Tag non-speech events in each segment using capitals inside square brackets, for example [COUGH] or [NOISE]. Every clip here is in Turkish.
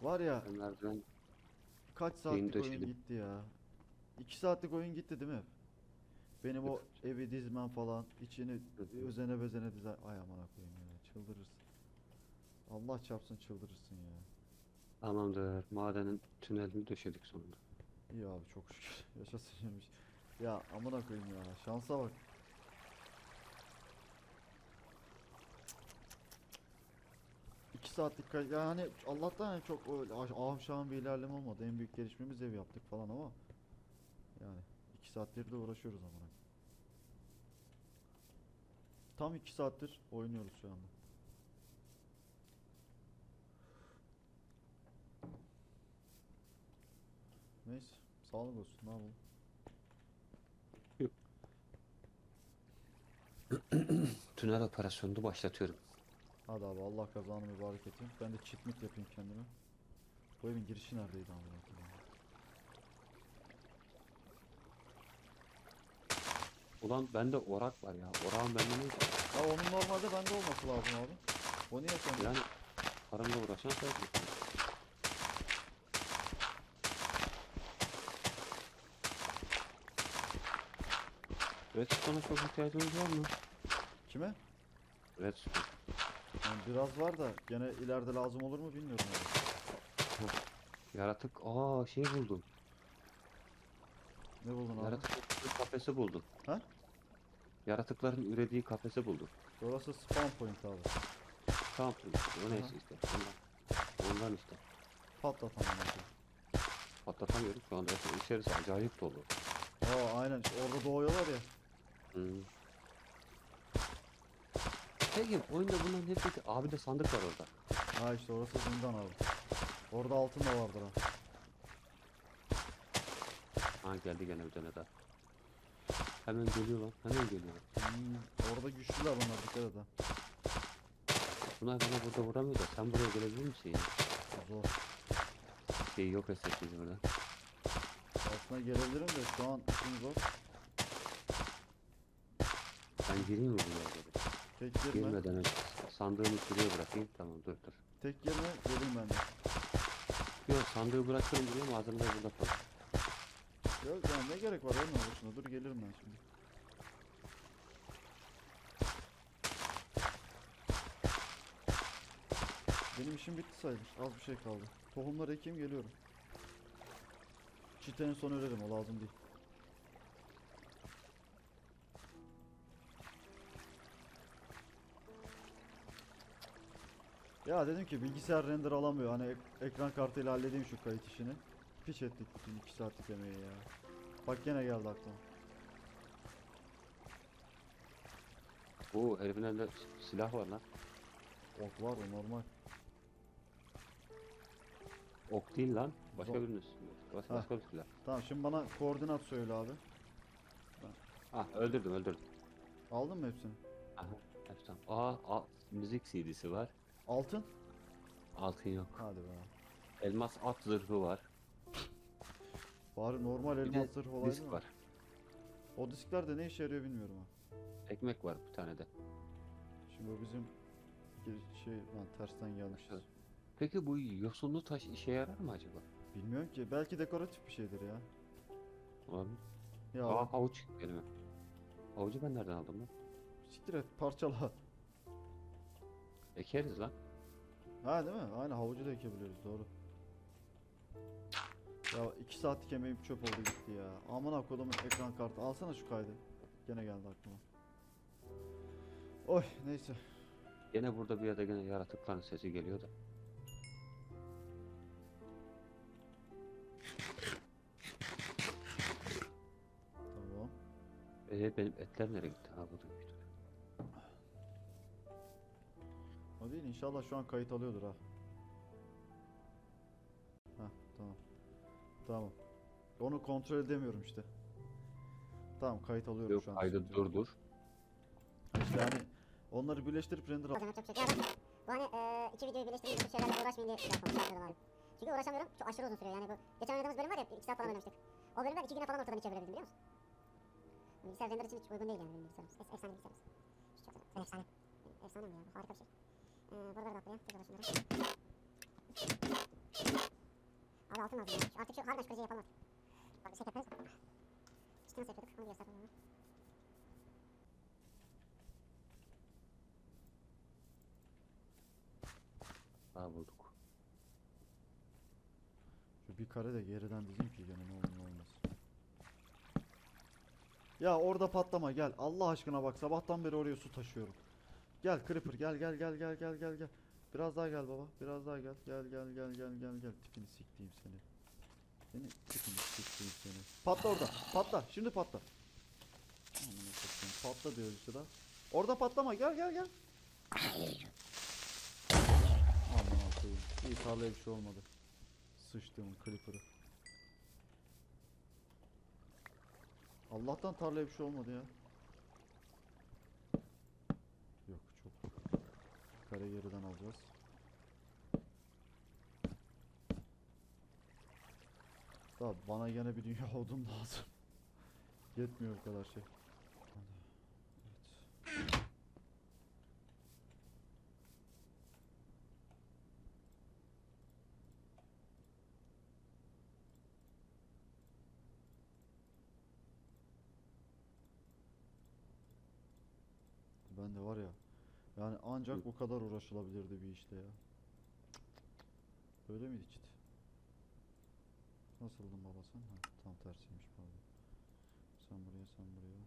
Var ya merdiven kaç saatlik oyun döşedim. gitti ya. 2 saatlik oyun gitti değil mi? Benim o evi dizmem falan içini özene bezene dizer. Ay aman koyayım ya çıldırırsın. Allah çarpsın çıldırırsın ya. tamamdır. Madenin tünelini döşedik sonunda. İyi abi çok şükür. [LAUGHS] Yaşasın yemiş. Ya amına koyayım ya. Şansa bak. İki saatlik kay yani Allah'tan yani çok öyle şahım bir ilerleme olmadı. En büyük gelişmemiz ev yaptık falan ama yani iki saattir de uğraşıyoruz amına. Tam iki saattir oynuyoruz şu anda. Neyse sağlık olsun ne yapalım. Tünel operasyonunu başlatıyorum. Hadi abi Allah kazanı mübarek etsin. Ben de çitmit yapayım kendime. Bu evin girişi neredeydi amına? Ulan bende orak var ya. Orağın bende ne işi? Ya onun normalde bende olması lazım abi. O niye sende? Yani paramla uğraşan sensin. Redstone'a çok ihtiyacımız var mı? Kime? Redstone. Yani biraz var da gene ileride lazım olur mu bilmiyorum abi. Yaratık. Aa şey buldum. Ne buldun abi? Yaratıkların kafesi buldum. Ha? Yaratıkların ürediği kafesi buldum. Orası spawn point abi. Tamam. O neyse işte. Ondan. Ondan işte. Patlat. Patlatamıyorum şu anda. İçerisi acayip dolu. Aa aynen orada doğuyorlar ya. Hmm. Peki oyunda bunların hepsi abi de sandık var orada. Ha işte orası zindan abi. Orada altın da vardır ha. Ha geldi gene bir tane daha. Hemen geliyor lan. Hemen geliyor. Hmm, orada güçlüler bunlar dikkat et ha. Bunlar bana burada vuramıyor da sen buraya gelebilir misin? Zor. Şeyi yok etsek biz burada. Aslında gelebilirim de şu an işim zor. Ben gireyim mi buraya? Tek girme. Girmeden önce sandığımı şuraya bırakayım. Tamam dur dur. Tek girme geleyim ben de. Yok sandığı bırakırım buraya malzemeler burada kalır. Yok yani ne gerek var ölme boşuna dur gelirim ben şimdi. Benim işim bitti sayılır. Az bir şey kaldı. Tohumları ekeyim geliyorum. Çitenin son örerim o lazım değil. Ya dedim ki bilgisayar render alamıyor. Hani ek- ekran kartıyla halledeyim şu kayıt işini. Piç ettik bütün 2 saatlik emeği ya. Bak gene geldi aklıma. Oo herifin elinde silah var lan. Ok var o normal. Ok değil lan. Başka Zor. biriniz. Başka, Ha. başka bir silah. Tamam şimdi bana koordinat söyle abi. Ah öldürdüm öldürdüm. Aldın mı hepsini? Aha. hepsi tamam. Aa, aa müzik CD'si var. Altın? Altın yok. Hadi be. Elmas at zırhı var. Bari normal Bir elmas zırh olaydı disk mı? var. O diskler de ne işe yarıyor bilmiyorum ha. Ekmek var bir tane de. Şimdi o bizim gir- şey lan tersten gelmişiz. Evet. Peki bu yosunlu taş işe yarar mı acaba? Bilmiyorum ki. Belki dekoratif bir şeydir ya. Olabilir. Ya Aa havuç kelime. Havucu ben nereden aldım lan? siktir et parçala. Ekeriz lan. Ha değil mi? Aynen havucu da ekebiliyoruz doğru. Ya iki saatlik emeğim çöp oldu gitti ya. Aman kodumun ekran kartı. Alsana şu kaydı. Gene geldi aklıma. Oy neyse. Gene burada bir yerde gene yaratıkların sesi geliyor da. Tamam. Ee benim etler nereye gitti? Ha burada bir O değil inşallah şu an kayıt alıyordur ha. Ha tamam. Tamam. Onu kontrol edemiyorum işte. Tamam kayıt alıyorum Yok şu an. kaydı yok. dur dur. İşte hani onları birleştirip render al. Bir şey yok. Bu hani e, iki videoyu birleştirip bu şeylerle uğraşmayayım diye abi. Çünkü uğraşamıyorum. Çok aşırı uzun sürüyor. Yani bu geçen oynadığımız bölüm var ya 2 saat falan oynamıştık. O bölümden 2 güne falan ortadan çevirebildim biliyor musun? Bilgisayar render için hiç uygun değil yani benim bilgisayarımız. Efsane bilgisayarımız. Çok. Efsane. Efsane mi ya? Bu harika bir şey. Ee, buraları da atlayalım. Tek şunları. altın lazım. ya. Artık şu harbiden şu projeyi yapalım. Bak bir şey yaparız. İşte nasıl yapıyorduk onu göstereyim ona. Daha bulduk. Şu bir kare de geriden dizeyim ki gene ne olur ne olmaz. Ya orada patlama gel. Allah aşkına bak sabahtan beri oraya su taşıyorum. Gel Creeper gel gel gel gel gel gel gel. Biraz daha gel baba. Biraz daha gel. Gel gel gel gel gel gel. Tipini siktiğim seni. Seni tipini siktiğim seni. Patla orada. Patla. Şimdi patla. Patla diyor işte da. Orada patlama. Gel gel gel. Aman koyayım. İyi tarlaya bir şey olmadı. Sıçtığımın Creeper'ı. Allah'tan tarlaya bir şey olmadı ya. Yok çok. Kare geriden alacağız. Daha bana gene bir dünya [LAUGHS] odun lazım. Yetmiyor o kadar şey. Hadi. Evet. Ben de var ya. Yani ancak bu kadar uğraşılabilirdi bir işte ya. Öyle miydi çit? Nasıldın baba sen? Ha, tam tersiymiş pardon. Sen buraya sen buraya.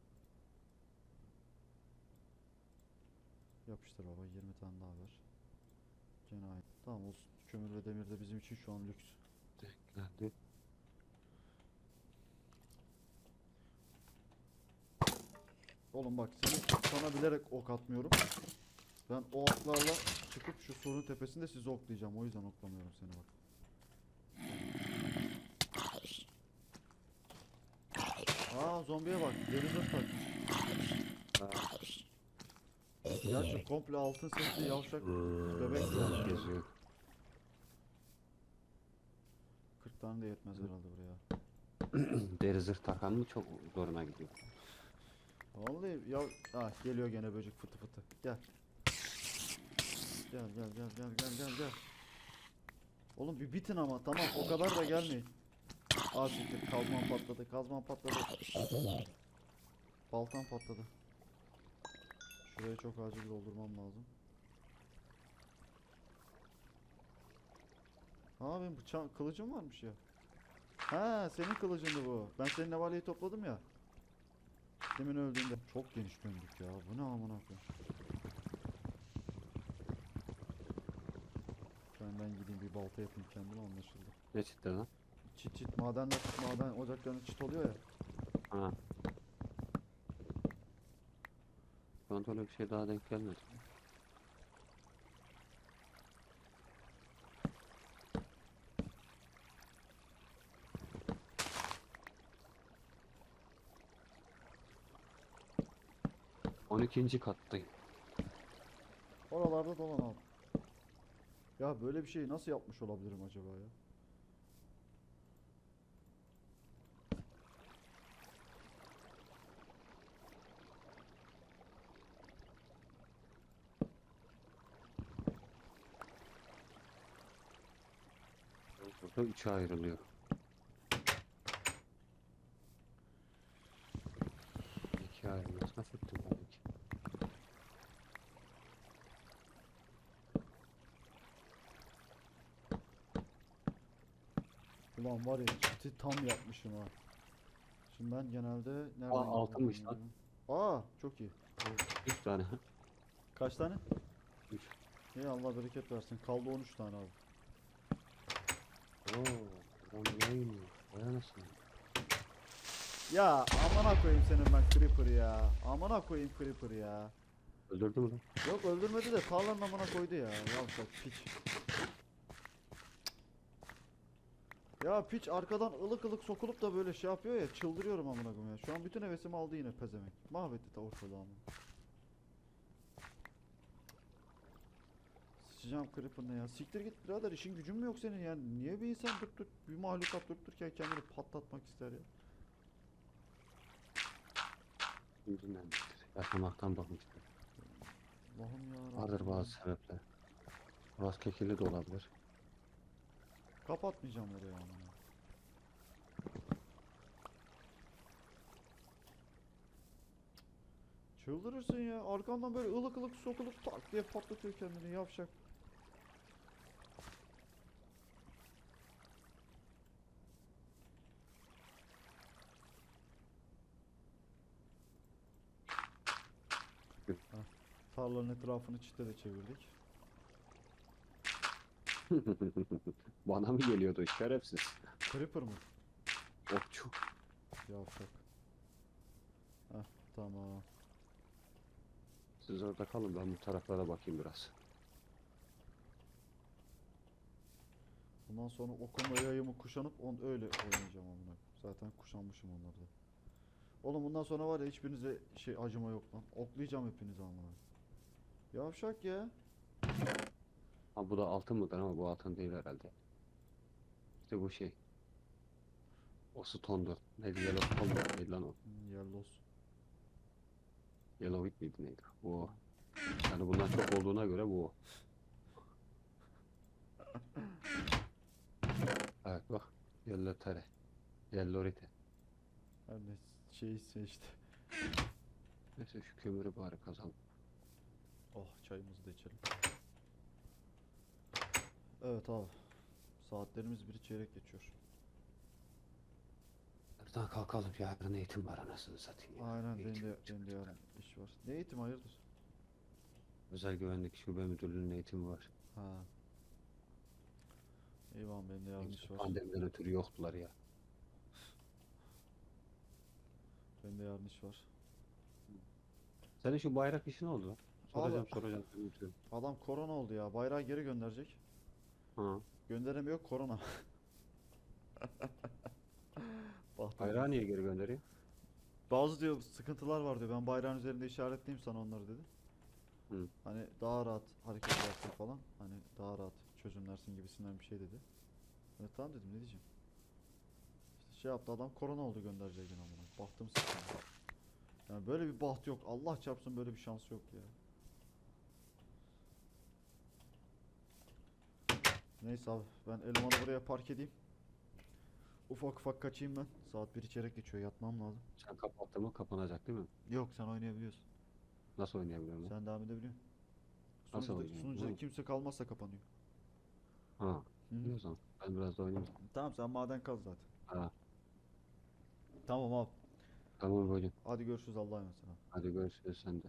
Yapıştır baba 20 tane daha ver. Gene aynı. Tamam olsun. Kömür ve demir de bizim için şu an lüks. Geldi. Oğlum bak seni sana bilerek ok atmıyorum. Ben o oklarla çıkıp şu surun tepesinde sizi oklayacağım. O yüzden oklamıyorum seni bak. Aa zombiye bak. Deri zırh takmış. Gerçi komple altın setli yavşak bebek. Geziyor. 40 tane de yetmez herhalde buraya. Deri zırh takan mı çok zoruna gidiyor. Vallahi ya ah geliyor gene böcek fıtı fıtı. Gel. Gel gel gel gel gel gel gel. Oğlum bir bitin ama tamam o kadar da gelmeyin. Aa siktir kazman patladı kazman patladı. Baltam patladı. Şurayı çok acil doldurmam lazım. Aa benim bıçağım kılıcım varmış ya. Ha senin kılıcındı bu. Ben senin nevaleyi topladım ya. Demin öldüğünde. Çok geniş döndük ya. Bu ne amına koyayım. Ben gideyim bir balta yapayım kendime anlaşıldı. Ne çıktı lan? Çit çit madenler maden ocaklarında çit oluyor ya. Ha. Öyle bir şey daha denk gelmedi. On ikinci kattayım. Oralarda dolan abi. Ya böyle bir şeyi nasıl yapmış olabilirim acaba ya? Burada üçe ayrılıyor. İki ayrılmasına sıktım ben iki. Ulan var ya çiti tam yapmışım ha. Şimdi ben genelde nereden Aa, altınmış gidiyorum lan. Aa çok iyi. Üç tane. Kaç tane? Üç. İyi Allah bereket versin. Kaldı 13 tane abi. Oo, lan ne iniyor? Vay anasını. Ya amına koyayım senin ben Creeper ya. Amına koyayım Creeper ya. Öldürdü mü lan? Yok öldürmedi de tarlanın amına koydu ya. Yavşak piç. Ya piç arkadan ılık ılık sokulup da böyle şey yapıyor ya çıldırıyorum amına koyayım ya. Şu an bütün hevesimi aldı yine pezemek. Mahvetti de ortalığı amına. Sıçacağım Creeper ne ya. Siktir git birader işin gücün mü yok senin ya? Niye bir insan durup durup bir mahlukat durup dururken kendini patlatmak ister ya? Bitir. Yaşamaktan bakmıştır. Allah'ım ya. Vardır bazı sebepler. Bazı kekili de olabilir. Kapatmayacağım oraya ama. Çıldırırsın ya. Arkandan böyle ılık ılık sokulup tak diye patlatıyor kendini yavşak. Tarlanın etrafını çite de çevirdik. [LAUGHS] Bana mı geliyordu şerefsiz? Creeper mı? Okçu. Yavşak. Heh, tamam. Siz orada kalın ben bu taraflara bakayım biraz. Bundan sonra okuma yayımı kuşanıp on öyle oynayacağım amına. Zaten kuşanmışım onları da. Oğlum bundan sonra var ya hiçbirinize şey acıma yok lan. Oklayacağım hepinizi amına. Yavşak ya. Ha bu da altın mıdır ama bu altın değil herhalde. İşte bu şey. O stone'dur. Neydi yellow stone mu? Neydi lan o? Hmm, Yellows. Yellow wheat miydi neydi? Bu o. Yani bundan çok olduğuna göre bu o. [LAUGHS] Evet bak. Yellow tere. Yellow rite. Her ne şeyse işte. Neyse şu kömürü bari kazalım. Oh çayımızı da içelim. Evet abi. Saatlerimiz bir çeyrek geçiyor. Buradan kalkalım yarın eğitim var anasını satayım ya. Aynen benim de, benim de yarın iş var. Ne eğitim hayırdır? Özel güvenlik şube müdürlüğünün eğitimi var. Ha. Eyvah benim de yarın iş var. Pandemiden ötürü yoktular ya. Benim de yarın iş var. Senin şu bayrak işi ne oldu? Soracağım Abi- soracağım. unutuyorum. Adam korona oldu ya. Bayrağı geri gönderecek. Ha. Gönderemiyor korona. [LAUGHS] Bahtım. Bayrağı niye geri gönderiyor? Bazı diyor sıkıntılar var diyor. Ben bayrağın üzerinde işaretleyeyim sana onları dedi. Hı. Hani daha rahat hareket edersin falan. Hani daha rahat çözümlersin gibisinden bir şey dedi. Evet tamam dedim ne diyeceğim. İşte şey yaptı adam korona oldu gönderecek yine amına. Bahtım sıkıntı. Yani böyle bir baht yok. Allah çarpsın böyle bir şans yok ya. Neyse abi ben elemanı buraya park edeyim. Ufak ufak kaçayım ben. Saat bir çeyrek geçiyor yatmam lazım. Sen kapattın mı kapanacak değil mi? Yok sen oynayabiliyorsun. Nasıl oynayabiliyorum? Sen devam edebiliyorsun. Nasıl Sunucuda, oynayayım? sunucuda Oğlum. kimse kalmazsa kapanıyor. Ha. Hı hı. Ben biraz da oynayayım. Tamam sen maden kaz zaten. Ha. Tamam abi. Tamam hocam. Hadi görüşürüz Allah'a emanet. Hadi görüşürüz sen de.